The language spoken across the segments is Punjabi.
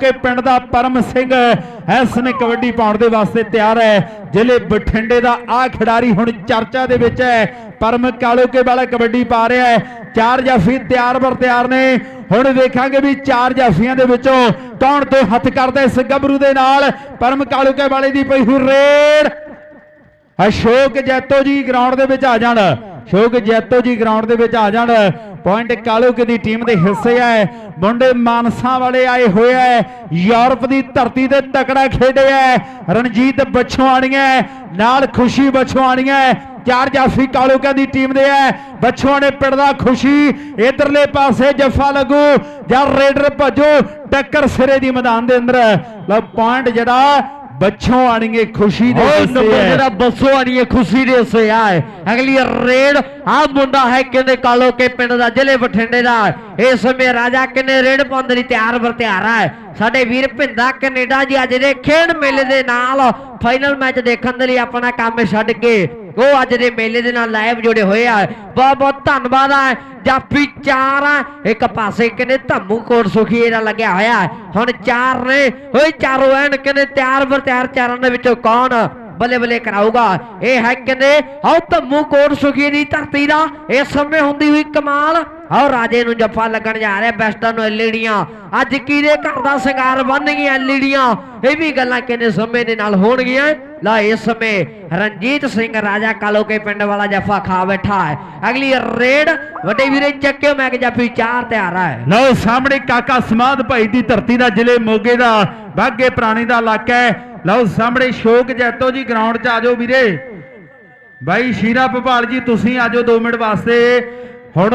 ਕਿ ਪਿੰਡ ਦਾ ਪਰਮ ਸਿੰਘ ਇਸ ਨੇ ਕਬੱਡੀ ਪਾਉਣ ਦੇ ਵਾਸਤੇ ਤਿਆਰ ਹੈ। ਜ਼ਿਲ੍ਹੇ ਬਠਿੰਡੇ ਦਾ ਆ ਖਿਡਾਰੀ ਹੁਣ ਚਰਚਾ ਦੇ ਵਿੱਚ ਹੈ। ਪਰਮ ਕਾਲੋਕੇ ਵਾਲਾ ਕਬੱਡੀ ਪਾ ਰਿਹਾ ਹੈ। ਚਾਰ ਜਾਫੀ ਤਿਆਰ ਬਰ ਤਿਆਰ ਨੇ। ਹੁਣ ਵੇਖਾਂਗੇ ਵੀ ਚਾਰ ਜਾਫੀਆਂ ਦੇ ਵਿੱਚੋਂ ਕੌਣ ਦੋ ਹੱਥ ਕਰਦਾ ਇਸ ਗੱਭਰੂ ਦੇ ਨਾਲ। ਪਰਮ ਕਾਲੋਕੇ ਵਾਲੇ ਦੀ ਪਈ ਹੋਈ ਰੇਡ। ਅਸ਼ੋਕ ਜੈਤੋ ਜੀ ਗਰਾਊਂਡ ਦੇ ਵਿੱਚ ਆ ਜਾਣ। ਅਸ਼ੋਕ ਜੈਤੋ ਜੀ ਗਰਾਊਂਡ ਦੇ ਵਿੱਚ ਆ ਜਾਣ। ਪੁਆਇੰਟ ਕਾਲੋਕੇ ਦੀ ਟੀਮ ਦੇ ਹਿੱਸੇ ਹੈ ਮੁੰਡੇ ਮਾਨਸਾ ਵਾਲੇ ਆਏ ਹੋਏ ਐ ਯੂਰਪ ਦੀ ਧਰਤੀ ਤੇ ਤਕੜਾ ਖੇਡਿਆ ਹੈ। ਰਣਜੀਤ ਬਛਵਾਣੀਆਂ, ਨਾਲ ਖੁਸ਼ੀ ਬਛਵਾਣੀਆਂ। ਚਾਰ ਜਾਫੀ ਕਾਲੋਕਾ ਦੀ ਟੀਮ ਦੇ ਐ ਬਛਵਾਣੇ ਪਿੰਡ ਦਾ ਖੁਸ਼ੀ, ਇਧਰਲੇ ਪਾਸੇ ਜੱਫਾ ਲੱਗੂ, ਜਾਂ ਰੇਡਰ ਭੱਜੋ, ਟੱਕਰ ਸਿਰੇ ਦੀ ਮੈਦਾਨ ਦੇ ਅੰਦਰ। ਲਓ ਪੁਆਇੰਟ ਜਿਹੜਾ ਬੱਚੋਂ ਆਣਗੇ ਖੁਸ਼ੀ ਦੇ ਉਹ ਹਿੱਸੇ ਨੰਬਰ ਹੈ ਜਿਹੜਾ ਬੱਸੋ ਆਣੀ ਹੈ ਖੁਸ਼ੀ ਦੇ ਸੇ ਆਏ ਅਗਲੀ ਰੇਡ ਆ ਮੁੰਡਾ ਹੈ ਕਹਿੰਦੇ ਕਾਲੋ ਕੇ ਪਿੰਡ ਦਾ ਜ਼ਿਲ੍ਹੇ ਬਠਿੰਡੇ ਦਾ। ਇਸ ਸਮੇਂ ਰਾਜਾ ਕਿੰਨੇ ਰੇਡ ਪਾਉਣ ਦੇ ਲਈ ਤਿਆਰ ਬਰ ਤਿਆਰ ਹੈ। ਸਾਡੇ ਵੀਰ ਭਿੰਦਾ ਕੈਨੇਡਾ ਜੀ ਅੱਜ ਦੇ ਖੇਡ ਮੇਲੇ ਦੇ ਨਾਲ ਫਾਈਨਲ ਮੈਚ ਦੇਖਣ ਦੇ ਲਈ ਆਪਣਾ ਕੰਮ ਛੱਡ ਕੇ ਉਹ ਅੱਜ ਦੇ ਮੇਲੇ ਦੇ ਨਾਲ ਲਾਈਵ ਜੁੜੇ ਹੋਏ ਆ। ਬਹੁਤ ਬਹੁਤ ਧੰਨਵਾਦ ਆ। ਜਾਫੀ ਚਾਰ ਆ। ਇੱਕ ਪਾਸੇ ਕਹਿੰਦੇ ਧੰਮੂ ਕੋਟ ਸੁਖੀ ਦਾ ਲੱਗਿਆ ਹੋਇਆ। ਹੁਣ ਚਾਰ ਨੇ। ਓਏ ਚਾਰੋਂ ਐਨ ਕਹਿੰਦੇ ਤਿਆਰ ਬਰ ਤਿਆਰ ਚਾਰਾਂ ਦੇ ਵਿੱਚੋਂ ਕੌਣ? ਬੱਲੇ ਬੱਲੇ ਕਰਾਊਗਾ। ਇਹ ਹੈ ਕਹਿੰਦੇ ਆਹ ਧੰਮੂ ਕੋਟ ਸੁਖੀ ਦੀ ਧਰਤੀ ਦਾ। ਇਸ ਸਮੇਂ ਹੁੰਦੀ ਹੋਈ ਕਮਾਲ। ਆਹ ਰਾਜੇ ਨੂੰ ਜੱਫਾ ਲੱਗਣ ਜਾ ਰਿਹਾ, ਬੈਸਟਾਂ ਨੂੰ ਐਲਈਡੀਆਂ ਅੱਜ ਕਿਹਦੇ ਘਰ ਦਾ ਸ਼ਿੰਗਾਰ ਬਣ ਗਈਆਂ ਐਲਈਡੀਆਂ ਇਹ ਵੀ ਗੱਲਾਂ ਕਿੰਨੇ ਸਮੇਂ ਦੇ ਨਾਲ ਹੋਣਗੀਆਂ। ਲਾ, ਇਸ ਸਮੇਂ ਰਣਜੀਤ ਸਿੰਘ ਰਾਜਾ ਕਾਲੋ ਕੇ ਪਿੰਡ ਵਾਲਾ ਜੱਫਾ ਖਾ ਬੈਠਾ ਹੈ। ਅਗਲੀ ਰੇਡ ਵੱਡੇ ਵੀਰੇ ਚੱਕਿਓ, ਮੈਂ ਕਿ ਜਾਫੀ ਚਾਰ ਤਿਆਰ ਹੈ ਲਓ, ਸਾਹਮਣੇ ਕਾਕਾ ਸਮਾਧ ਭਾਈ ਦੀ ਧਰਤੀ ਦਾ ਜ਼ਿਲ੍ਹੇ ਮੋਗੇ ਦਾ, ਬਾਗੇ ਪ੍ਰਾਣੀ ਦਾ ਇਲਾਕਾ ਹੈ। ਲਓ ਸਾਹਮਣੇ ਸ਼ੋਕ ਜੈਤੋ ਜੀ ਗਰਾਊਂਡ 'ਚ ਆਜੋ ਵੀਰੇ। ਬਾਈ ਸ਼ੀਰਾ ਭਪਾਲ ਜੀ, ਤੁਸੀਂ ਆਜੋ 2 ਮਿੰਟ ਵਾਸਤੇ। ਹੁਣ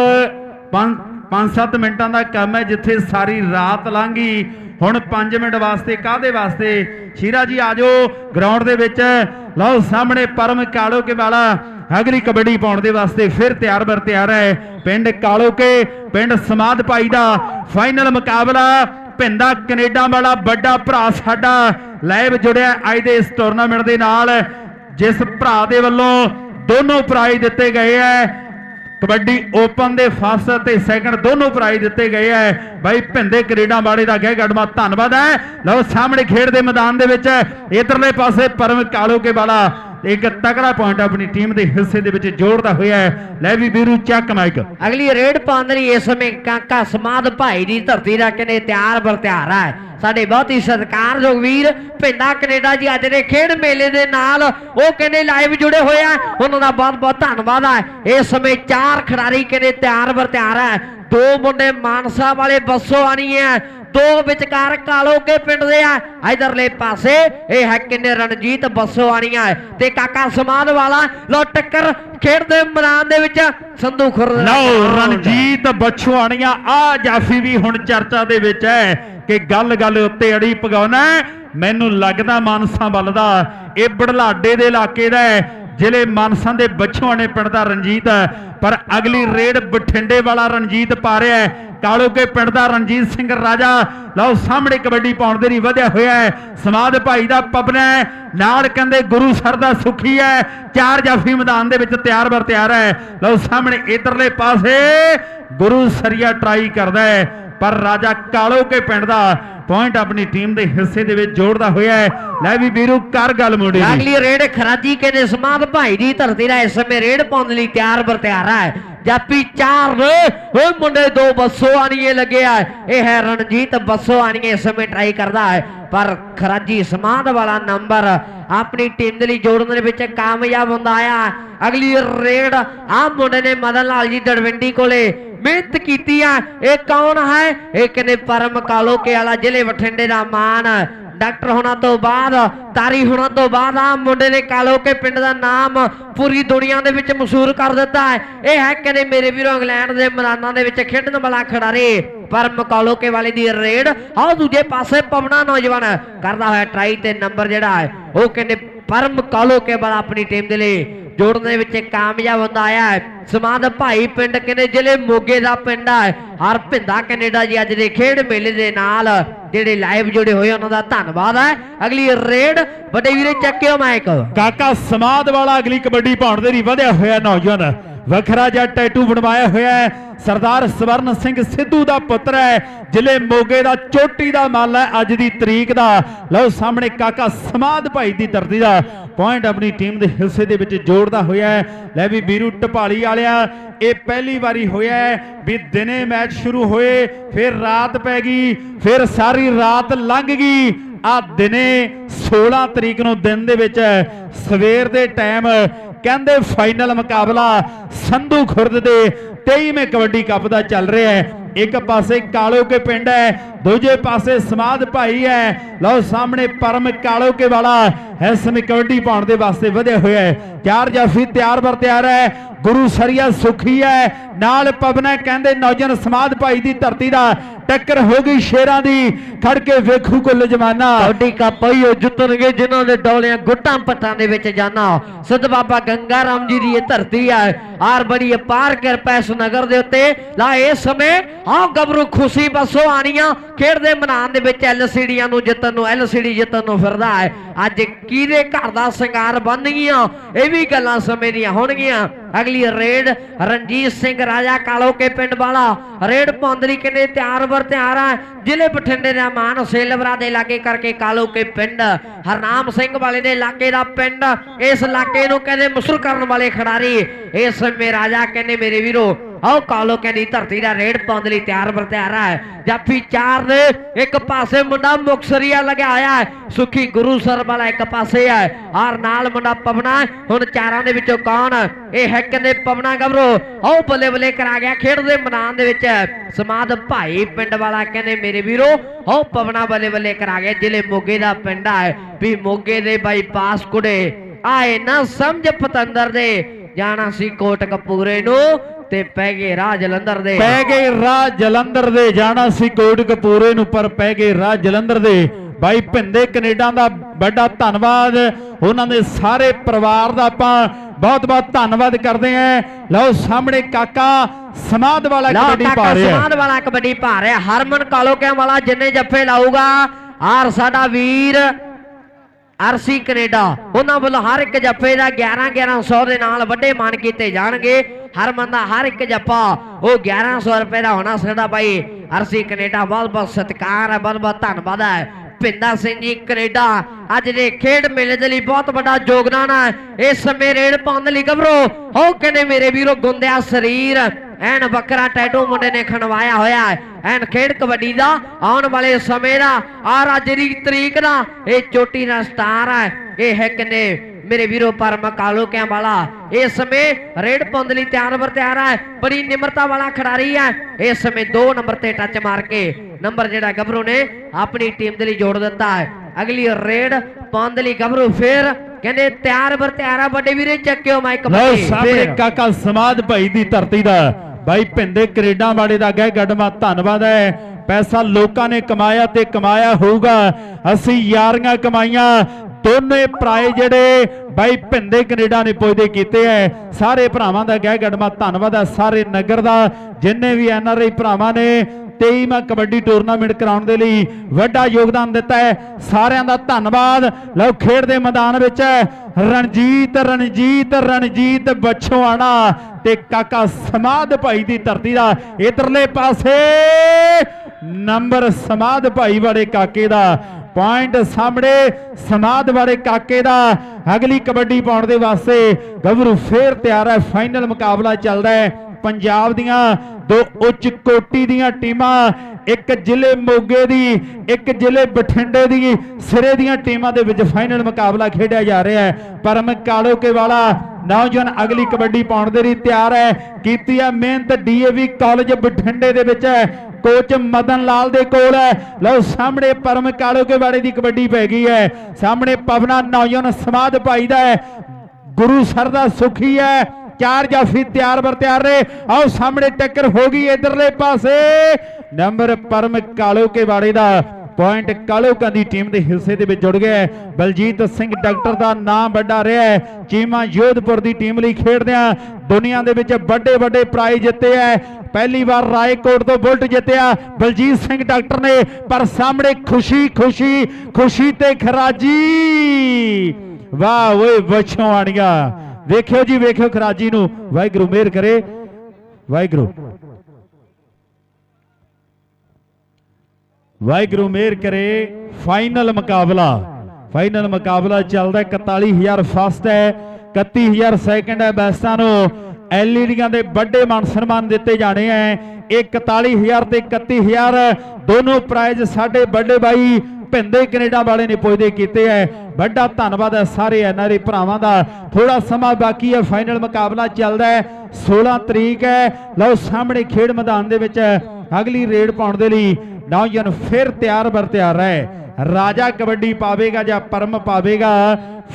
5-7 ਮਿੰਟਾਂ ਦਾ ਕੰਮ ਹੈ ਜਿੱਥੇ ਸਾਰੀ ਰਾਤ ਲੰਘੀ। ਹੁਣ 5 ਮਿੰਟ ਵਾਸਤੇ, ਕਾਹਦੇ ਵਾਸਤੇ? ਸ਼ੀਰਾ ਜੀ ਆਜੋ ਗਰਾਊਂਡ ਦੇ ਵਿੱਚ। ਲਓ ਸਾਹਮਣੇ ਪਰਮ ਕਾਲੋ ਕੇ ਵਾਲਾ ਅਗਲੀ ਕਬੱਡੀ ਪਾਉਣ ਦੇ ਵਾਸਤੇ ਫਿਰ ਤਿਆਰ ਬਰ ਤਿਆਰ ਹੈ। ਪਿੰਡ ਕਾਲੋਕੇ, ਪਿੰਡ ਸਮਾਧ ਪਾਈ ਦਾ ਫਾਈਨਲ ਮੁਕਾਬਲਾ। ਭਿੰਦਾ ਕੈਨੇਡਾ ਵਾਲਾ ਵੱਡਾ ਭਰਾ ਸਾਡਾ ਲਾਈਵ ਜੁੜਿਆ ਅੱਜ ਦੇ ਇਸ ਟੂਰਨਾਮੈਂਟ ਦੇ ਨਾਲ, ਜਿਸ ਭਰਾ ਦੇ ਵੱਲੋਂ ਦੋਨੋਂ ਪ੍ਰਾਈਜ਼ ਦਿੱਤੇ ਗਏ ਐ। ਕਬੱਡੀ ਓਪਨ ਦੇ ਫਸਟ ਤੇ ਸੈਕੰਡ ਦੋਨੋਂ ਪ੍ਰਾਈਜ਼ ਦਿੱਤੇ ਗਏ ਐ। ਬਾਈ ਭਿੰਦੇ ਕੈਨੇਡਾ ਵਾਲੇ ਦਾ ਗਹਿ ਗੜਮਾ ਧੰਨਵਾਦ ਹੈ ਲਓ ਸਾਹਮਣੇ ਖੇਡ ਦੇ ਮੈਦਾਨ ਦੇ ਵਿੱਚ, ਇਧਰਲੇ ਪਾਸੇ ਪਰਮ ਕਾਲੋਕੇ ਵਾਲਾ ਇੱਕ ਤਕੜਾ ਪੁਆਇੰਟ ਆਪਣੀ ਟੀਮ ਦੇ ਹਿੱਸੇ ਦੇ ਵਿੱਚ ਜੋੜਦਾ ਹੋਇਆ ਹੈ। ਲੈ ਵੀ ਵੀਰੂ, ਚੱਕ ਮਾਈਕ ਅਗਲੀ ਰੇਡ ਪਾਉਣ ਲਈ ਇਸ ਸਮੇਂ ਕਾਕਾ ਸਮਾਦ ਭਾਈ ਦੀ ਧਰਤੀ ਦਾ ਕਹਿੰਦੇ ਤਿਆਰ ਬਰ ਹੈ ਸਾਡੇ ਬਹੁਤ ਹੀ ਸਤਿਕਾਰਯੋਗ ਵੀਰ ਭਿੰਦਾ ਕੈਨੇਡਾ ਜੀ ਅੱਜ ਦੇ ਖੇਡ ਮੇਲੇ ਦੇ ਨਾਲ ਉਹ ਕਹਿੰਦੇ ਲਾਈਵ ਜੁੜੇ ਹੋਏ ਆ। ਉਹਨਾਂ ਦਾ ਬਹੁਤ ਬਹੁਤ ਧੰਨਵਾਦ ਹੈ ਇਸ ਸਮੇਂ ਚਾਰ ਖਿਡਾਰੀ ਕਹਿੰਦੇ ਤਿਆਰ ਬਰ ਤਿਆਰ ਹੈ ਦੋ ਮੁੰਡੇ ਮਾਨਸਾ ਵਾਲੇ ਬੱਸੋ ਆਣੀ ਹੈ ਦੋ ਵਿਚਕਾਰ ਕਾਲੋ ਕੇ ਪਿੰਡ ਦੇ ਆ। ਇਧਰਲੇ ਪਾਸੇ ਇਹ ਹੈ ਕਿੰਨੇ ਰਣਜੀਤ ਬੱਸੋ ਆਣੀਆਂ ਹੈ। ਤੇ ਕਾਕਾ ਸਮਾਦ ਵਾਲਾ ਲੋ ਟੱਕਰ ਖੇਡਦੇ ਮੈਦਾਨ ਦੇ ਵਿੱਚ ਸੰਧੂ ਖੁਰਦ ਦਾ ਲਓ। ਰਣਜੀਤ ਬਛਵਾਣੀਆਂ ਆ ਜਾਫੀ ਵੀ ਹੁਣ ਚਰਚਾ ਦੇ ਵਿੱਚ ਹੈ ਕਿ ਗੱਲ ਗੱਲ ਉੱਤੇ ਅੜੀ ਪਗਾਉਣਾ। ਮੈਨੂੰ ਲੱਗਦਾ ਮਾਨਸਾ ਵੱਲ ਦਾ ਇਹ ਬੜਲਾਡੇ ਦੇ ਇਲਾਕੇ ਦਾ ਹੈ। ਜ਼ਿਲ੍ਹੇ ਮਾਨਸਾ ਦੇ ਬਛਵਾਣੇ ਪਿੰਡ ਦਾ ਰਣਜੀਤ ਹੈ। ਪਰ ਅਗਲੀ ਰੇਡ ਬਠਿੰਡੇ ਵਾਲਾ ਰਣਜੀਤ ਪਾ ਰਿਹਾ ਹੈ। ਕਾਲੋਕੇ ਪਿੰਡ ਦਾ ਰਣਜੀਤ ਸਿੰਘ ਰਾਜਾ। ਲਓ ਸਾਹਮਣੇ ਕਬੱਡੀ ਪਾਉਣ ਦੇ ਲਈ ਵਧਿਆ ਹੋਇਆ ਹੈ। ਸਮਾਦ ਭਾਈ ਦਾ ਪਬਨਾ ਨਾਲ ਕਹਿੰਦੇ ਗੁਰੂ ਸਰ ਦਾ ਸੁਖੀ ਹੈ। ਚਾਰ ਜਾਫੀ ਮੈਦਾਨ ਦੇ ਵਿੱਚ ਤਿਆਰ ਬਰ ਤਿਆਰ ਹੈ। ਲਓ ਸਾਹਮਣੇ ਇਧਰਲੇ ਪਾਸੇ ਗੁਰੂ ਸਰੀਆ ਟਰਾਈ ਕਰਦਾ ਹੈ। ਪਰ ਰਾਜਾ ਕਾਲੋਕੇ ਪਿੰਡ ਦਾ ਪੁਆਇੰਟ ਆਪਣੀ ਟੀਮ ਦੇ ਹਿੱਸੇ ਦੇ ਵਿੱਚ ਜੋੜਦਾ ਹੋਇਆ ਹੈ। ਲੈ ਵੀ ਵੀਰੂ, ਕਰ ਗੱਲ ਮੁੰਡੇ ਦੀ। ਅਗਲੀ ਰੇਡ ਖਰਾਜੀ ਕਹਿੰਦੇ ਸਮਾਦ ਭਾਈ ਦੀ ਧਰਤੀ ਦਾ ਇਸ ਸਮੇਂ ਰੇਡ ਪਾਉਣ ਲਈ ਤਿਆਰ ਬਰ ਤਿਆਰ ਹੈ। ਜਾਪੀ ਚਾਰ ਓਏ ਮੁੰਡੇ ਦੋ ਬੱਸੋ ਆਣੀਏ ਲੱਗੇ ਇਹ ਹੈ ਰਣਜੀਤ, ਬੱਸੋ ਆਣੀਏ ਇਸ ਸਮੇਂ ਟਰਾਈ ਕਰਦਾ ਹੈ। ਪਰ ਖਰਾਜੀ ਸਮਾਦ ਵਾਲਾ ਨੰਬਰ ਆਪਣੀ ਟੀਮ ਦੇ ਲਈ ਜੋੜਨ ਦੇ ਵਿੱਚ ਕਾਮਯਾਬ ਹੁੰਦਾ ਆ ਅਗਲੀ ਰੇਡ ਆ ਮੁੰਡੇ ਨੇ ਮਦਨ ਲਾਲ ਜੀ ਦੜਵੰਡੀ ਕੋਲੇ ਮਿਹਨਤ ਕੀਤੀ ਆ। ਇਹ ਕੌਣ ਹੈ? ਇਹ ਕਹਿੰਦੇ ਪਰਮ ਕਾਲੋ ਕੇ ਵਾਲਾ ਜ਼ਿਲ੍ਹੇ ਬਠਿੰਡੇ ਦਾ ਮਾਨ। ਡਾਕਟਰ ਹੋਣਾ ਤੋਂ ਬਾਅਦ, ਤਾਰੀ ਹੋਣਾ ਤੋਂ ਬਾਅਦ ਆ ਮੁੰਡੇ ਨੇ ਕਾਲੋਕੇ ਪਿੰਡ ਦਾ ਨਾਮ ਪੂਰੀ ਦੁਨੀਆ ਦੇ ਵਿੱਚ ਮਸ਼ਹੂਰ ਕਰ ਦਿੱਤਾ ਹੈ। ਇਹ ਹੈ ਕਹਿੰਦੇ ਮੇਰੇ ਵੀਰੋ ਇੰਗਲੈਂਡ ਦੇ ਮੈਦਾਨਾਂ ਦੇ ਵਿੱਚ ਖੇਡਣ ਵਾਲਾ ਖਿਡਾਰੀ ਪਰਮ ਕਾਲੋਕੇ ਵਾਲੇ ਦੀ ਰੇਡ ਆਹ ਦੂਜੇ ਪਾਸੇ ਪਵਨਾ ਨੌਜਵਾਨ ਕਰਦਾ ਹੋਇਆ ਟਰਾਈ ਤੇ ਨੰਬਰ ਜਿਹੜਾ ਹੈ, ਉਹ ਕਹਿੰਦੇ ਪਰਮ ਕਾਲੋਕੇ ਵਾਲਾ ਆਪਣੀ ਟੀਮ ਦੇ ਲਈ ਜੋੜਨ ਦੇ ਵਿੱਚ ਕਾਮਯਾਬ ਹੁੰਦਾ ਆਇਆ ਹੈ। ਸਮਾਦ ਭਾਈ ਪਿੰਡ ਕਹਿੰਦੇ ਜ਼ਿਲ੍ਹੇ ਮੋਗੇ ਦਾ ਪਿੰਡ ਹੈ ਹਰ ਭਿੰਦਾ ਕੈਨੇਡਾ ਜੀ ਅੱਜ ਦੇ ਖੇਡ ਮੇਲੇ ਦੇ ਨਾਲ ਜਿਹੜੇ ਲਾਈਵ ਜੁੜੇ ਹੋਏ ਉਹਨਾਂ ਦਾ ਧੰਨਵਾਦ ਹੈ। ਅਗਲੀ ਰੇਡ ਵੱਡੇ ਵੀਰੇ ਚੱਕਿਓ ਮਾਈਕ। ਕਾਕਾ ਸਮਾਦ ਵਾਲਾ ਅਗਲੀ ਕਬੱਡੀ ਪਾਉਣ ਦੇ ਲਈ ਵਧਿਆ ਹੋਇਆ ਨੌਜਵਾਨ ਵੱਖਰਾ ਜਿਹਾ ਟੈਟੂ ਬਣਵਾਇਆ ਹੋਇਆ ਹੈ। ਸਰਦਾਰ ਸਵਰਨ ਸਿੰਘ ਸਿੱਧੂ ਦਾ ਪੁੱਤਰ ਹੈ। ਜ਼ਿਲ੍ਹੇ ਮੋਗੇ ਦਾ ਚੋਟੀ ਦਾ ਮਾਲ ਹੈ ਅੱਜ ਦੀ ਤਰੀਕ ਦਾ। ਲਓ ਸਾਹਮਣੇ ਕਾਕਾ ਸਮਾਦ ਭਾਈ ਦੀ ਧਰਤੀ ਦਾ ਪੁਆਇੰਟ ਆਪਣੀ ਟੀਮ ਦੇ ਹਿੱਸੇ ਦੇ ਵਿੱਚ ਜੋੜਦਾ ਹੋਇਆ ਹੈ। ਲੈ ਵੀ ਵੀਰੂ ਟਪਾਲੀ ਵਾਲਿਆ, ਇਹ ਪਹਿਲੀ ਵਾਰੀ ਹੋਇਆ ਹੈ ਵੀ ਦਿਨੇ ਮੈਚ ਸ਼ੁਰੂ ਹੋਏ, ਫਿਰ ਰਾਤ ਪੈ ਗਈ, ਫਿਰ ਸਾਰੀ ਰਾਤ ਲੰਘ ਗਈ। ਆ ਦਿਨੇ 16 ਤਰੀਕ ਨੂੰ ਦਿਨ ਦੇ ਵਿੱਚ ਸਵੇਰ ਦੇ ਟਾਈਮ ਕਹਿੰਦੇ ਫਾਈਨਲ ਮੁਕਾਬਲਾ ਸੰਧੂ ਖੁਰਦ ਦੇ 23ਵੇਂ ਕਬੱਡੀ ਕੱਪ ਦਾ ਚੱਲ ਰਿਹਾ ਹੈ। ਇੱਕ ਪਾਸੇ ਕਾਲੋ ਕੇ ਪਿੰਡ ਹੈ, ਦੂਜੇ ਪਾਸੇ ਸਮਾਦ ਭਾਈ ਹੈ। ਲਓ ਸਾਹਮਣੇ ਪਰਮ ਕਾਲੋ ਕੇ ਵਾਲਾ ਇਸ ਸਮੇਂ ਕਬੱਡੀ ਪਾਉਣ ਦੇ ਵਾਸਤੇ ਵਧਿਆ ਹੋਇਆ ਹੈ। ਚਾਰ ਜਾਫੀ ਤਿਆਰ ਬਰ ਤਿਆਰ ਹੈ, ਗੁਰੂ ਸਰੀਆ ਸੁਖੀ ਹੈ। ਨਾਲ ਪਵਨਾ ਕਹਿੰਦੇ ਨੌਜਵਾਨ ਸਮਾਦ ਭਾਈ ਦੀ ਧਰਤੀ ਦਾ ਟੱਕਰ ਹੋ ਗਈ ਸ਼ੇਰਾਂ ਦੀ, ਖੜ ਕੇ ਵੇਖੂ ਕੁੱਲ ਜਮਾਨਾ ਕਬੱਡੀ ਕੱਪ ਹੀ ਜਿਨ੍ਹਾਂ ਦੇ ਡੋਲਿਆਂ ਗੁੱਟਾਂ ਪੱਟਾਂ ਦੇ ਵਿੱਚ ਜਾਣਾ ਸਿੱਧ ਬਾਬਾ ਗੰਗਾ ਰਾਮ ਜੀ ਦੀ ਇਹ ਧਰਤੀ ਹੈ ਆਰ ਬੜੀ ਅਪਾਰ ਕਿਰਪਾ ਇਸ ਨਗਰ ਦੇ ਉੱਤੇ। ਲਾ ਇਸ ਸਮੇਂ ਆਹ ਗੱਭਰੂ ਖੁਸ਼ੀ ਬਸੋ ਆਣੀਆਂ, ਖੇਡਦੇ ਮੈਦਾਨ ਦੇ ਵਿੱਚ ਐਲਸੀਡੀਆਂ ਨੂੰ ਜਿੱਤਣ ਨੂੰ ਐਲਸੀਡੀ ਜਿੱਤਣ ਨੂੰ ਫਿਰਦਾ ਹੈ। ਅੱਜ ਕਿਹਦੇ ਘਰ ਦਾ ਸ਼ਿੰਗਾਰ ਬਣ ਗਈਆਂ? ਇਹ ਵੀ ਗੱਲਾਂ ਸਮੇਂ ਦੀਆਂ ਹੋਣਗੀਆਂ। ਅਗਲੀ ਰੇਡ ਰਣਜੀਤ ਸਿੰਘ ਰਾਜਾ ਕਾਲੋ ਕੇ ਪਿੰਡ ਵਾਲਾ। ਰੇਡ ਪੌਂਦਰੀ ਕਹਿੰਦੇ ਤਿਆਰ ਵਰ ਤਿਆਰ ਆ। ਜ਼ਿਲ੍ਹੇ ਬਠਿੰਡੇ ਦਾ ਮਾਨ ਸੇਲਵਰਾ ਦੇ ਲਾਗੇ ਕਰਕੇ ਕਾਲੋ ਕੇ ਪਿੰਡ। ਹਰਨਾਮ ਸਿੰਘ ਵਾਲੇ ਦੇ ਇਲਾਕੇ ਦਾ ਪਿੰਡ। ਇਸ ਇਲਾਕੇ ਨੂੰ ਕਹਿੰਦੇ ਮਸੂਰ ਕਰਨ ਵਾਲੇ ਖਿਡਾਰੀ। ਇਸ ਸਮੇਂ ਰਾਜਾ ਕਹਿੰਦੇ, ਮੇਰੇ ਵੀਰੋ ਆਓ ਕਾਲੋ ਕਹਿੰਦੀ ਧਰਤੀ ਦਾ ਰੇਡ ਪਾਉਣ ਦੇ ਲਈ ਤਿਆਰ ਬਰ ਤਿਆਰ ਹੈ ਜਾਫੀ ਚਾਰ ਦੇ ਇੱਕ ਪਾਸੇ ਮੁੰਡਾ ਮੁਕਸਰੀਆ ਲਗਿਆ ਹੈ। ਸੁਖੀ ਗੁਰੂ ਸਰ ਵਾਲਾ ਇੱਕ ਪਾਸੇ ਹੈ ਆਰ ਨਾਲ ਮੁੰਡਾ ਪਵਨਾ ਹੁਣ ਚਾਰਾਂ ਦੇ ਵਿੱਚੋਂ ਕੌਣ? ਇਹ ਹੈ ਕਹਿੰਦੇ ਪਵਨਾ ਗਬਰੋ? ਆਓ ਬੱਲੇ ਬੱਲੇ ਕਰਾ ਗਿਆ ਖੇਡ ਦੇ ਮੈਦਾਨ ਦੇ ਵਿੱਚ। ਸਮਾਦ ਭਾਈ ਪਿੰਡ ਵਾਲਾ ਕਹਿੰਦੇ, ਮੇਰੇ ਵੀਰੋ, ਆਓ ਪਵਨਾ ਬੱਲੇ ਬੱਲੇ ਕਰਾ ਗਿਆ। ਜ਼ਿਲ੍ਹੇ ਮੋਗੇ ਦਾ ਪਿੰਡ ਹੈ ਵੀ ਮੋਗੇ ਦੇ ਬਾਈਪਾਸ ਕੁੜੇ। ਆਏ ਨਾ ਸਮਝ ਪਤੰਦਰ ਦੇ। ਜਾਣਾ ਸੀ ਕੋਟ ਕਪੂਰੇ ਨੂੰ ਤੇ ਪੈ ਗਏ ਰਾਹ ਜਲੰਧਰ ਦੇ। ਪੈ ਗਏ ਰਾਹ ਜਲੰਧਰ ਦੇ ਜਾਣਾ ਸੀ ਕੋਟ ਕਪੂਰੇ ਨੂੰ ਪਰ ਪੈ ਗਏ ਰਾਹ ਜਲੰਧਰ ਦੇ। ਬਾਈ ਭਿੰਦੇ ਕੈਨੇਡਾ ਦਾ ਵੱਡਾ ਧੰਨਵਾਦ। ਉਹਨਾਂ ਦੇ ਸਾਰੇ ਪਰਿਵਾਰ ਦਾ ਆਪਾਂ ਬਹੁਤ ਬਹੁਤ ਧੰਨਵਾਦ ਕਰਦੇ ਆਂ ਲਓ ਸਾਹਮਣੇ ਕਾਕਾ ਸਮਾਦ ਵਾਲਾ ਕਬੱਡੀ ਪਾ ਰਿਹਾ। ਹੈ। ਸਮਾਦ ਵਾਲਾ ਕਬੱਡੀ ਪਾ ਰਿਹਾ। ਹਰਮਨ ਕਾਲੋਕਿਆਂ ਵਾਲਾ ਜਿੰਨੇ ਜੱਫੇ ਲਾਊਗਾ ਆਰ ਸਾਡਾ ਵੀਰ ਆਰਸੀ ਕੈਨੇਡਾ। ਉਹਨਾਂ ਵੱਲੋਂ ਹਰ ਇੱਕ ਜੱਫੇ ਦਾ 11 1100 ਦੇ ਨਾਲ ਵੱਡੇ ਮਾਨ ਕੀਤੇ ਜਾਣਗੇ। ਹਰਮਨ ਦਾ ਹਰ ਇੱਕ ਜੱਫਾ, ਉਹ 1100 ਰੁਪਏ ਦਾ ਹੋਣਾ ਸਾਡਾ ਭਾਈ। ਆਰਸੀ ਕੈਨੇਡਾ, ਬਹੁਤ ਬਹੁਤ ਸਤਿਕਾਰ ਹੈ, ਬਹੁਤ ਬਹੁਤ ਧੰਨਵਾਦ ਹੈ। ਭਿੰਦਾ ਸਿੰਘ ਜੀ, ਕੈਨੇਡਾ, ਅੱਜ ਦੇ ਖੇਡ ਮੇਲੇ ਦੇ ਲਈ ਬਹੁਤ ਵੱਡਾ ਯੋਗਦਾਨ ਹੈ। ਇਸ ਸਮੇਂ ਰੇਡ ਪਾਉਣ ਦੇ ਲਈ ਗਬਰੋ ਹੋ ਕਹਿੰਦੇ, ਮੇਰੇ ਵੀਰੋ, ਗੁੰਦਿਆ ਸਰੀਰ ਐਨ ਬੱਕਰਾ ਟੈਟੂ ਮੁੰਡੇ ਨੇ ਖਣਵਾਇਆ ਹੋਇਆ ਹੈ। ਐਨ ਖੇਡ ਕਬੱਡੀ ਦਾ ਆਉਣ ਵਾਲੇ ਸਮੇਂ ਦਾ ਆ ਅੱਜ ਦੀ ਤਰੀਕ ਦਾ ਇਹ ਚੋਟੀ ਦਾ ਸਟਾਰ ਹੈ। ਇਹ ਹੈ ਕਿਨੇ? ਮੇਰੇ ਵੀਰੋ ਪਰਮ ਕਾਲੋ ਕਿਆਂ ਵਾਲਾ। ਇਸ ਸਮੇਂ ਰੇਡ ਪਾਉਣ ਲਈ ਤਿਆਰ ਬਰ ਤਿਆਰ ਹੈ ਬੜੀ ਨਿਮਰਤਾ ਵਾਲਾ ਖਿਡਾਰੀ ਹੈ। ਇਸ ਸਮੇਂ 2 ਨੰਬਰ ਤੇ ਟੱਚ ਮਾਰ ਕੇ ਨੰਬਰ ਜਿਹੜਾ ਗੱਭਰੂ ਨੇ ਆਪਣੀ ਟੀਮ ਦੇ ਲਈ ਜੋੜ ਦਿੱਤਾ ਹੈ। ਅਗਲੀ ਰੇਡ ਪਾਉਣ ਦੇ ਲਈ ਗੱਭਰੂ ਫੇਰ ਕਹਿੰਦੇ ਤਿਆਰ ਬਰ ਤਿਆਰ ਆ। ਵੱਡੇ ਵੀਰੇ ਚੱਕਿਓ ਮਾਈਕ ਲਓ ਸਾਹਮਣੇ। ਕਾਕਾ ਸਮਾਦ ਭਾਈ ਦੀ ਧਰਤੀ ਦਾ ਬਾਈ ਭਿੰਦੇ ਕੈਨੇਡਾ ਵਾਲੇ ਦਾ ਗਹਿ ਗੱਡਮਾ ਧੰਨਵਾਦ ਹੈ। ਪੈਸਾ ਲੋਕਾਂ ਨੇ ਕਮਾਇਆ ਤੇ ਕਮਾਇਆ ਹੋਊਗਾ। ਅਸੀਂ ਯਾਰੀਆਂ ਕਮਾਈਆਂ। ਦੋਨੇ ਭਰਾਏ ਜਿਹੜੇ ਬਾਈ ਭਿੰਦੇ ਕੈਨੇਡਾ ਨੇ ਪੁੱਜਦੇ ਕੀਤੇ ਐ ਸਾਰੇ ਭਰਾਵਾਂ ਦਾ ਗਹਿ ਗੱਡਮਾ ਧੰਨਵਾਦ ਹੈ। ਸਾਰੇ ਨਗਰ ਦਾ, ਜਿੰਨੇ ਵੀ ਐਨ ਆਰ ਆਈ ਭਰਾਵਾਂ ਨੇ 23ਵਾਂ ਕਬੱਡੀ ਟੂਰਨਾਮੈਂਟ ਕਰਾਉਣ ਦੇ ਲਈ ਵੱਡਾ ਯੋਗਦਾਨ ਦਿੱਤਾ ਹੈ। ਸਾਰਿਆਂ ਦਾ ਧੰਨਵਾਦ। ਲਓ, ਖੇਡ ਦੇ ਮੈਦਾਨ ਵਿੱਚ ਰਣਜੀਤ ਰਣਜੀਤ ਰਣਜੀਤ ਬਛਵਾਣਾ ਤੇ ਕਾਕਾ ਸਮਾਦ ਭਾਈ ਦੀ ਧਰਤੀ ਦਾ ਇਧਰਲੇ ਪਾਸੇ ਨੰਬਰ ਸਮਾਦ ਭਾਈ ਵਾਲੇ ਕਾਕੇ ਦਾ ਪੁਆਇੰਟ ਸਾਹਮਣੇ ਸਮਾਦ ਵਾਲੇ ਕਾਕੇ ਦਾ। ਅਗਲੀ ਕਬੱਡੀ ਪਾਉਣ ਦੇ ਵਾਸਤੇ ਗੱਭਰੂ ਫੇਰ ਤਿਆਰ ਹੈ। ਫਾਈਨਲ ਮੁਕਾਬਲਾ ਚੱਲਦਾ ਹੈ। ਪੰਜਾਬ ਦੀਆਂ ਦੋ ਉੱਚ ਕੋਟੀ ਦੀਆਂ ਟੀਮਾਂ, ਇੱਕ ਜ਼ਿਲ੍ਹੇ ਮੋਗੇ ਦੀ, ਇੱਕ ਜ਼ਿਲ੍ਹੇ ਬਠਿੰਡੇ ਦੀ ਸਿਰੇ ਦੀਆਂ ਟੀਮਾਂ ਦੇ ਵਿੱਚ ਫਾਈਨਲ ਮੁਕਾਬਲਾ ਖੇਡਿਆ ਜਾ ਰਿਹਾ ਹੈ। ਪਰਮ ਕਾਲੋਕੇ ਵਾਲਾ ਨੌਜਵਾਨ ਅਗਲੀ ਕਬੱਡੀ ਪਾਉਣ ਦੇ ਲਈ ਤਿਆਰ ਹੈ। ਕੀਤੀ ਹੈ ਮਿਹਨਤ, ਡੀਏਵੀ ਕਾਲਜ ਬਠਿੰਡੇ ਦੇ ਵਿੱਚ ਹੈ। ਕੋਚ ਮਦਨ ਲਾਲ ਦੇ ਕੋਲ ਹੈ। ਲਓ, ਸਾਹਮਣੇ ਪਰਮ ਕਾਲੋਕੇ ਵਾਲੇ ਦੀ ਕਬੱਡੀ ਪੈ ਗਈ ਹੈ। ਸਾਹਮਣੇ ਪਵਨਾ ਨੌਜਵਾਨ ਸਮਾਦ ਭਾਈ ਦਾ ਹੈ। ਗੁਰੂ ਸਰ ਸੁਖੀ ਹੈ। ਚਾਰ ਜਾਫੀ ਤਿਆਰ ਬਰ ਤਿਆਰ ਰਹੇ। ਆਓ ਸਾਹਮਣੇ ਟੱਕਰ ਹੋ ਗਈ ਇਧਰਲੇ ਪਾਸੇ। ਨੰਬਰ ਪਰਮ ਕਾਲੋਕੇ ਵਾਲੇ ਦਾ ਪੁਆਇੰਟ ਕਾਲੋਕਾਂ ਦੀ ਟੀਮ ਦੇ ਹਿੱਸੇ ਦੇ ਵਿੱਚ ਜੁੜ ਗਿਆ ਬਲਜੀਤ ਸਿੰਘ ਡਾਕਟਰ ਦਾ ਨਾਮ ਵੱਡਾ ਰਿਹਾ ਹੈ। ਚੀਮਾ ਯੋਧਪੁਰ ਦੀ ਟੀਮ ਲਈ ਖੇਡਦਿਆਂ ਦੁਨੀਆ ਦੇ ਵਿੱਚ ਵੱਡੇ ਵੱਡੇ ਪ੍ਰਾਈਜ਼ ਜਿੱਤੇ ਹੈ। ਪਹਿਲੀ ਵਾਰ ਰਾਏਕੋਟ ਤੋਂ ਬੁਲਟ ਜਿੱਤਿਆ ਬਲਜੀਤ ਸਿੰਘ ਡਾਕਟਰ ਨੇ। ਪਰ ਸਾਹਮਣੇ ਖੁਸ਼ੀ ਖੁਸ਼ੀ ਖੁਸ਼ੀ ਤੇ ਖਰਾਜੀ। ਵਾਹ ਓਏ ਆਣੀਆਂ। ਵੇਖਿਓ ਜੀ, ਵੇਖਿਓ ਖਰਾਜੀ ਨੂੰ। ਵਾਹਿਗੁਰੂ ਮਿਹਰ ਕਰੇ। ਵਾਹਿਗੁਰੂ। ਵਾਹਿਗੁਰੂ ਮਿਹਰ ਕਰੇ। ਫਾਈਨਲ ਮੁਕਾਬਲਾ। ਫਾਈਨਲ ਮੁਕਾਬਲਾ ਚੱਲਦਾ 41000 ਫਸਟ ਹੈ। 31000 ਸੈਕਿੰਡ ਹੈ ਬੈਸਟਾਂ ਨੂੰ। ਐਲਈਡੀਆਂ ਦੇ ਵੱਡੇ ਮਾਨ ਸਨਮਾਨ ਦਿੱਤੇ ਜਾਣੇ ਐ। ਇਹ 41000 ਤੇ 31000 ਦੋਨੋਂ ਪ੍ਰਾਈਜ਼ ਸਾਡੇ ਵੱਡੇ ਬਾਈ ਭਿੰਦੇ ਕੈਨੇਡਾ ਵਾਲੇ ਨੇ ਪੁੱਜਦੇ ਕੀਤੇ ਐ। ਵੱਡਾ ਧੰਨਵਾਦ ਹੈ ਸਾਰੇ ਐਨਆਰਏ ਭਰਾਵਾਂ ਦਾ। ਥੋੜਾ ਸਮਾਂ ਬਾਕੀ ਹੈ ਫਾਈਨਲ ਮੁਕਾਬਲਾ ਚੱਲਦਾ ਹੈ। 16 ਤਰੀਕ ਹੈ। ਲਓ, ਸਾਹਮਣੇ ਖੇਡ ਮੈਦਾਨ ਦੇ ਵਿੱਚ ਅਗਲੀ ਰੇਡ ਪਾਉਣ ਦੇ ਲਈ ਨੌਜਵਾਨ ਫਿਰ ਤਿਆਰ ਬਰ ਤਿਆਰ ਹੈ। ਰਾਜਾ ਕਬੱਡੀ ਪਾਵੇਗਾ ਜਾਂ ਪਰਮ ਪਾਵੇਗਾ।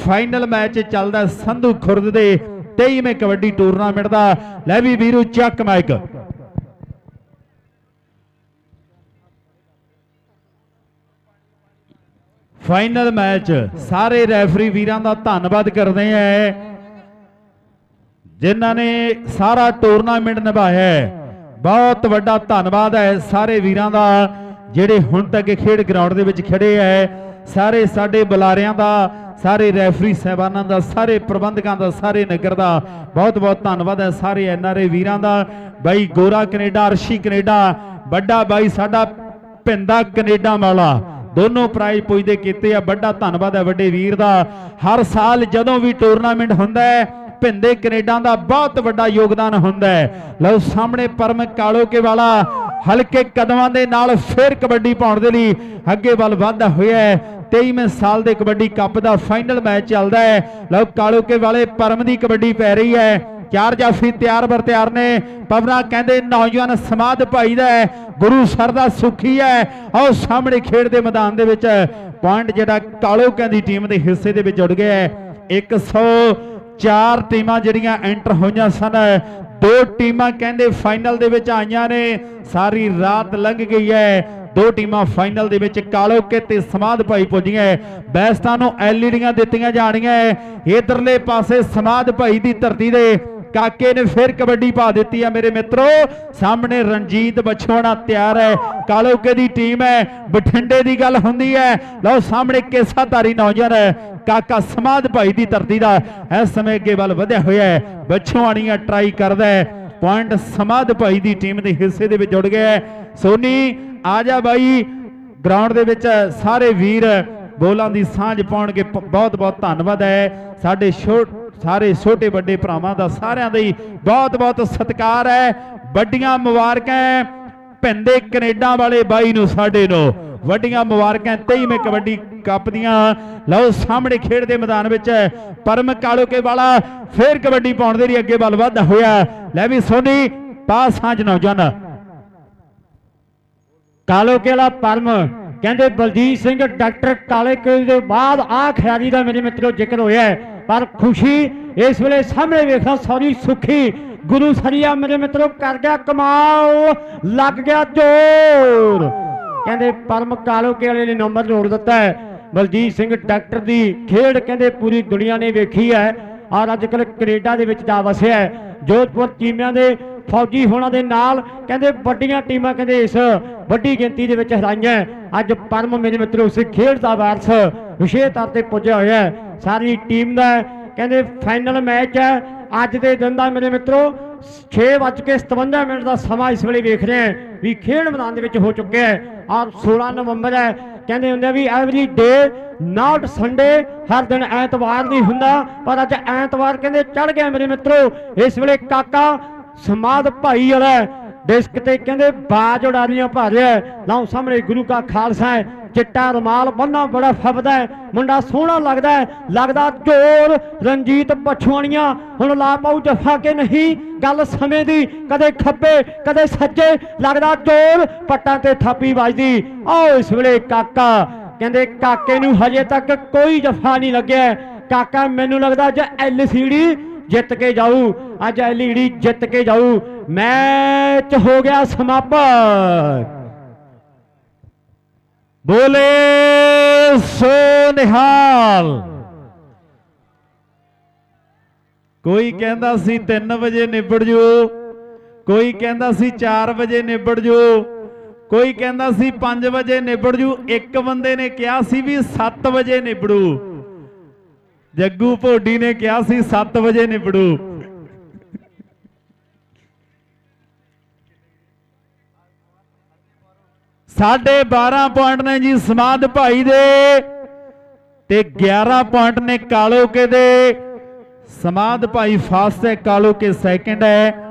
ਫਾਈਨਲ ਮੈਚ ਚੱਲਦਾ ਸੰਧੂ ਖੁਰਦ ਦੇ 23ਵੇਂ ਕਬੱਡੀ ਟੂਰਨਾਮੈਂਟ ਦਾ। ਲੈ ਵੀ ਵੀਰੂ, ਚੱਕ ਮਾਈਕ ਫਾਈਨਲ ਮੈਚ ਸਾਰੇ ਰੈਫਰੀ ਵੀਰਾਂ ਦਾ ਧੰਨਵਾਦ ਕਰਦੇ ਆਂ। ਜਿਨ੍ਹਾਂ ਨੇ ਸਾਰਾ ਟੂਰਨਾਮੈਂਟ ਨਿਭਾਇਆ ਹੈ। ਬਹੁਤ ਵੱਡਾ ਧੰਨਵਾਦ ਹੈ ਸਾਰੇ ਵੀਰਾਂ ਦਾ, ਜਿਹੜੇ ਹੁਣ ਤੱਕ ਖੇਡ ਗਰਾਊਂਡ ਦੇ ਵਿੱਚ ਖੜੇ ਐ ਸਾਰੇ ਸਾਡੇ ਬੁਲਾਰਿਆਂ ਦਾ, ਸਾਰੇ ਰੈਫਰੀ ਸਹਿਬਾਨਾਂ ਦਾ, ਸਾਰੇ ਪ੍ਰਬੰਧਕਾਂ ਦਾ, ਸਾਰੇ ਨਗਰ ਦਾ ਬਹੁਤ ਬਹੁਤ ਧੰਨਵਾਦ ਹੈ ਸਾਰੇ ਐਨਆਰਏ ਵੀਰਾਂ ਦਾ। ਬਾਈ ਗੋਰਾ ਕੈਨੇਡਾ, ਅਰਸ਼ੀ ਕੈਨੇਡਾ, ਵੱਡਾ ਬਾਈ ਸਾਡਾ ਭਿੰਦਾ ਕੈਨੇਡਾ ਵਾਲਾ। ਦੋਨੋਂ ਪ੍ਰਾਈਜ਼ ਪੁੱਜਦੇ ਕੀਤੇ ਆ, ਵੱਡਾ ਧੰਨਵਾਦ ਹੈ ਵੱਡੇ ਵੀਰ ਦਾ। ਹਰ ਸਾਲ ਜਦੋਂ ਵੀ ਟੂਰਨਾਮੈਂਟ ਹੁੰਦਾ ਹੈ, ਭਿੰਦੇ ਕੈਨੇਡਾ ਦਾ ਬਹੁਤ ਵੱਡਾ ਯੋਗਦਾਨ ਹੁੰਦਾ ਹੈ। ਲਓ ਸਾਹਮਣੇ ਪਰਮ ਕਾਲੋਕੇ ਵਾਲਾ ਹਲਕੇ ਕਦਮਾਂ ਦੇ ਨਾਲ ਫੇਰ ਕਬੱਡੀ ਪਾਉਣ ਦੇ ਲਈ ਅੱਗੇ ਵੱਲ ਵਧਦਾ ਹੋਇਆ ਹੈ। 23ਵੇਂ ਸਾਲ ਦੇ ਕਬੱਡੀ ਕੱਪ ਦਾ ਫਾਈਨਲ ਮੈਚ ਚੱਲਦਾ ਹੈ। ਲਓ ਕਾਲੋਕੇ ਵਾਲੇ ਪਰਮ ਦੀ ਕਬੱਡੀ ਪੈ ਰਹੀ ਹੈ। ਚਾਰ ਜਾਫੀ ਤਿਆਰ ਬਰ ਤਿਆਰ ਨੇ। ਪਵਨਾ ਕਹਿੰਦੇ ਨੌਜਵਾਨ ਸਮਾਦ ਭਾਈ ਦਾ ਹੈ, ਗੁਰੂ ਸਰ ਦਾ ਸੁਖੀ ਹੈ। ਆਓ ਸਾਹਮਣੇ ਖੇਡ ਦੇ ਮੈਦਾਨ ਦੇ ਵਿੱਚ ਪੁਆਇੰਟ ਜਿਹੜਾ ਕਾਲੋਕਾਂ ਦੀ ਟੀਮ ਦੇ ਹਿੱਸੇ ਦੇ ਵਿੱਚ ਜੁੜ ਗਿਆ ਹੈ। 104 ਟੀਮਾਂ ਜਿਹੜੀਆਂ ਐਂਟਰ ਹੋਈਆਂ ਸਨ। ਦੋ ਟੀਮਾਂ ਕਹਿੰਦੇ ਫਾਈਨਲ ਦੇ ਵਿੱਚ ਆਈਆਂ ਨੇ। ਸਾਰੀ ਰਾਤ ਲੰਘ ਗਈ ਹੈ। ਦੋ ਟੀਮਾਂ ਫਾਈਨਲ ਦੇ ਵਿੱਚ ਕਾਲੋਕੇ ਤੇ ਸਮਾਧ ਭਾਈ ਪੁੱਜੀਆਂ ਬੈਸਟਾਂ ਨੂੰ ਐਲਈਡੀਆਂ ਦਿੱਤੀਆਂ ਜਾਣੀਆਂ ਇਧਰਲੇ ਪਾਸੇ ਸਮਾਧ ਭਾਈ ਦੀ ਧਰਤੀ ਦੇ ਕਾਕੇ ਨੇ ਫਿਰ ਕਬੱਡੀ ਪਾ ਦਿੱਤੀ ਹੈ ਮੇਰੇ ਮਿੱਤਰੋ। ਸਾਹਮਣੇ ਰਣਜੀਤ ਬਛਵਾਣਾ ਤਿਆਰ ਹੈ। ਕਾਲੋਕੇ ਦੀ ਟੀਮ ਹੈ। ਬਠਿੰਡੇ ਦੀ ਗੱਲ ਹੁੰਦੀ ਹੈ। ਲਓ ਸਾਹਮਣੇ ਕੇਸਾਧਾਰੀ ਨੌਜਵਾਨ ਹੈ। ਕਾਕਾ ਸਮਾਦ ਭਾਈ ਦੀ ਧਰਤੀ ਦਾ ਇਸ ਸਮੇਂ ਅੱਗੇ ਵੱਲ ਵਧਿਆ ਹੋਇਆ ਹੈ। ਬਛਵਾਣੀਆਂ ਟਰਾਈ ਕਰਦਾ ਹੈ। ਪੁਆਇੰਟ ਸਮਾਦ ਭਾਈ ਦੀ ਟੀਮ ਦੇ ਹਿੱਸੇ ਦੇ ਵਿੱਚ ਜੁੜ ਗਿਆ ਹੈ। ਸੋਨੀ, ਆ ਜਾ ਬਾਈ। ਗਰਾਊਂਡ ਦੇ ਵਿੱਚ ਸਾਰੇ ਵੀਰ ਬੋਲਾਂ ਦੀ ਸਾਂਝ ਪਾਉਣਗੇ। ਬਹੁਤ ਬਹੁਤ ਧੰਨਵਾਦ ਹੈ। ਸਾਡੇ ਛੋਟ ਸਾਰੇ ਛੋਟੇ ਵੱਡੇ ਭਰਾਵਾਂ ਦਾ ਸਾਰਿਆਂ ਦਾ ਹੀ ਬਹੁਤ ਬਹੁਤ ਸਤਿਕਾਰ ਹੈ। ਵੱਡੀਆਂ ਮੁਬਾਰਕਾਂ ਭਿੰਦੇ ਕੈਨੇਡਾ ਵਾਲੇ ਬਾਈ ਨੂੰ, ਸਾਡੇ ਨੂੰ। ਵੱਡੀਆਂ ਮੁਬਾਰਕਾਂ 23ਵੇਂ ਕਬੱਡੀ ਕੱਪ ਦੀਆਂ। ਲਓ, ਸਾਹਮਣੇ ਖੇਡ ਦੇ ਮੈਦਾਨ ਵਿੱਚ ਪਰਮ ਕਾਲੋਕੇ ਵਾਲਾ ਫੇਰ ਕਬੱਡੀ ਪਾਉਣ ਦੇ ਲਈ ਅੱਗੇ ਵੱਲ ਵੱਧਦਾ ਹੋਇਆ ਲੈ ਵੀ ਸੋਨੀ ਪਾ ਸਾਂਝ ਨੌਜਵਾਨ। ਕਾਲੋਕੇ ਵਾਲਾ ਪਰਮ, ਕਹਿੰਦੇ ਬਲਜੀਤ ਸਿੰਘ, ਡਾਕਟਰ ਕਾਲੇਕੇ ਦੇ ਬਾਅਦ ਆ ਖਿਆਲੀ ਦਾ ਮੇਰੇ ਮਿੱਤਰੋ ਜ਼ਿਕਰ ਹੋਇਆ ਪਰ ਖੁਸ਼ੀ ਇਸ ਵੇਲੇ ਸਾਹਮਣੇ ਵੇਖਣਾ, ਸੌਰੀ ਸੁਖੀ ਗੁਰੂ ਸਰੀਆ ਮੇਰੇ ਮਿੱਤਰੋ, ਕਰ ਗਿਆ ਕਮਾਲ, ਲੱਗ ਗਿਆ ਜੋਰ। ਕਹਿੰਦੇ ਪਰਮ ਕਾਲੋਕੇ ਵਾਲੇ ਨੇ ਨੰਬਰ ਜੋੜ ਦਿੱਤਾ ਹੈ। ਬਲਜੀਤ ਸਿੰਘ ਡਾਕਟਰ ਦੀ ਖੇਡ ਕਹਿੰਦੇ ਪੂਰੀ ਦੁਨੀਆ ਨੇ ਵੇਖੀ ਹੈ। ਔਰ ਅੱਜ ਕੱਲ ਕੈਨੇਡਾ ਦੇ ਵਿੱਚ ਜਾ ਵਸਿਆ ਹੈ। ਜੋਧਪੁਰ ਟੀਮਾਂ ਦੇ ਫੌਜੀ ਹੋਣਾ ਦੇ ਨਾਲ ਕਹਿੰਦੇ ਵੱਡੀਆਂ ਟੀਮਾਂ ਕਹਿੰਦੇ ਇਸ ਵੱਡੀ ਗਿਣਤੀ ਦੇ ਵਿੱਚ ਹਰਾਈਆਂ ਅੱਜ ਪਰਮ ਮੇਰੇ ਮਿੱਤਰੋ ਉਸ ਖੇਡ ਦਾ ਵਾਰਸ ਵਿਸ਼ੇਸ਼ ਤੌਰ ਤੇ ਪੁੱਜਿਆ ਹੋਇਆ ਹੈ। ਸਾਰੀ ਟੀਮ ਦਾ ਕਹਿੰਦੇ ਫਾਈਨਲ ਮੈਚ ਹੈ। ਅੱਜ ਦੇ ਦਿਨ ਦਾ ਮੇਰੇ ਮਿੱਤਰੋ 6:57 ਮਿੰਟ ਦਾ ਸਮਾਂ ਇਸ ਵੇਲੇ ਵੇਖ ਰਹੇ ਹਾਂ ਵੀ ਖੇਡ ਮੈਦਾਨ ਦੇ ਵਿੱਚ ਹੋ ਚੁੱਕਿਆ ਹੈ ਔਰ 16 ਨਵੰਬਰ ਹੈ। ਕਹਿੰਦੇ ਹੁੰਦੇ ਵੀ ਐਵਰੀ ਡੇ ਨਾਟ ਸੰਡੇ ਹਰ ਦਿਨ ਐਤਵਾਰ ਨਹੀਂ ਹੁੰਦਾ। ਪਰ ਅੱਜ ਐਤਵਾਰ ਕਹਿੰਦੇ ਚੜ ਗਿਆ ਮੇਰੇ ਮਿੱਤਰੋ। ਇਸ ਵੇਲੇ ਕਾਕਾ, ਸਮਾਦ ਭਾਈ ਵਾਲਾ ਡਿਸਕ ਤੇ ਕਹਿੰਦੇ ਬਾਜ ਉਡਾਰੀਆਂ ਭਰ ਰਿਹਾ ਹੈ। ਲਓ ਸਾਹਮਣੇ ਗੁਰੂ ਕਾ ਖਾਲਸਾ ਹੈ। ਚਿੱਟਾ ਰੁਮਾਲ ਬੰਨਾ ਬੜਾ ਫੱਬਦਾ ਮੁੰਡਾ ਸੋਹਣਾ ਲੱਗਦਾ ਲੱਗਦਾ ਚੋਰ, ਰਣਜੀਤ ਪਛਵਾਣੀਆਂ, ਹੁਣ ਲਾ ਪਾਉ ਜਫਾ ਕੇ ਨਹੀਂ? ਗੱਲ ਸਮੇਂ ਦੀ, ਕਦੇ ਖੱਬੇ, ਕਦੇ ਸੱਜੇ, ਲੱਗਦਾ ਚੋਰ, ਪੱਟਾਂ ਤੇ ਥਾਪੀ ਵੱਜਦੀ। ਆਓ ਇਸ ਵੇਲੇ ਕਾਕਾ, ਕਹਿੰਦੇ ਕਾਕੇ ਨੂੰ ਹਜੇ ਤੱਕ ਕੋਈ ਜਫਾ ਨਹੀਂ ਲੱਗਿਆ ਕਾਕਾ, ਮੈਨੂੰ ਲੱਗਦਾ ਅੱਜ ਐਲਸੀਡੀ ਜਿੱਤ ਕੇ ਜਾਊ, ਅੱਜ ਐਲਈਡੀ ਜਿੱਤ ਕੇ ਜਾਊ। ਮੈਚ ਹੋ ਗਿਆ ਸਮਾਪਤ। ਬੋਲੇ ਸੋ ਨਿਹਾਲ ਕੋਈ ਕਹਿੰਦਾ ਸੀ 3 ਵਜੇ ਨਿਬੜ ਜੂ, ਕੋਈ ਕਹਿੰਦਾ ਸੀ 4 ਵਜੇ ਨਿਬੜ ਜੂ, ਕੋਈ ਕਹਿੰਦਾ ਸੀ 5 ਵਜੇ ਨਿਬੜ ਜੂ, ਇੱਕ ਬੰਦੇ ਨੇ ਕਿਹਾ ਸੀ ਵੀ 7 ਵਜੇ ਨਿਬੜੂ। ਜੱਗੂ ਭੋਡੀ ਨੇ ਕਿਹਾ ਸੀ 7 ਵਜੇ ਨਿਬੜੂ। ਸਾਢੇ 12 ਪੁਆਇੰਟ ਨੇ ਜੀ ਸਮਾਦ ਭਾਈ ਦੇ ਤੇ 11 ਪੁਆਇੰਟ ਨੇ ਕਾਲੋਕੇ ਦੇ। ਸਮਾਦ ਭਾਈ ਫਾਸਟ ਹੈ ਕਾਲੋਕੇ ਸੈਕਿੰਡ ਹੈ।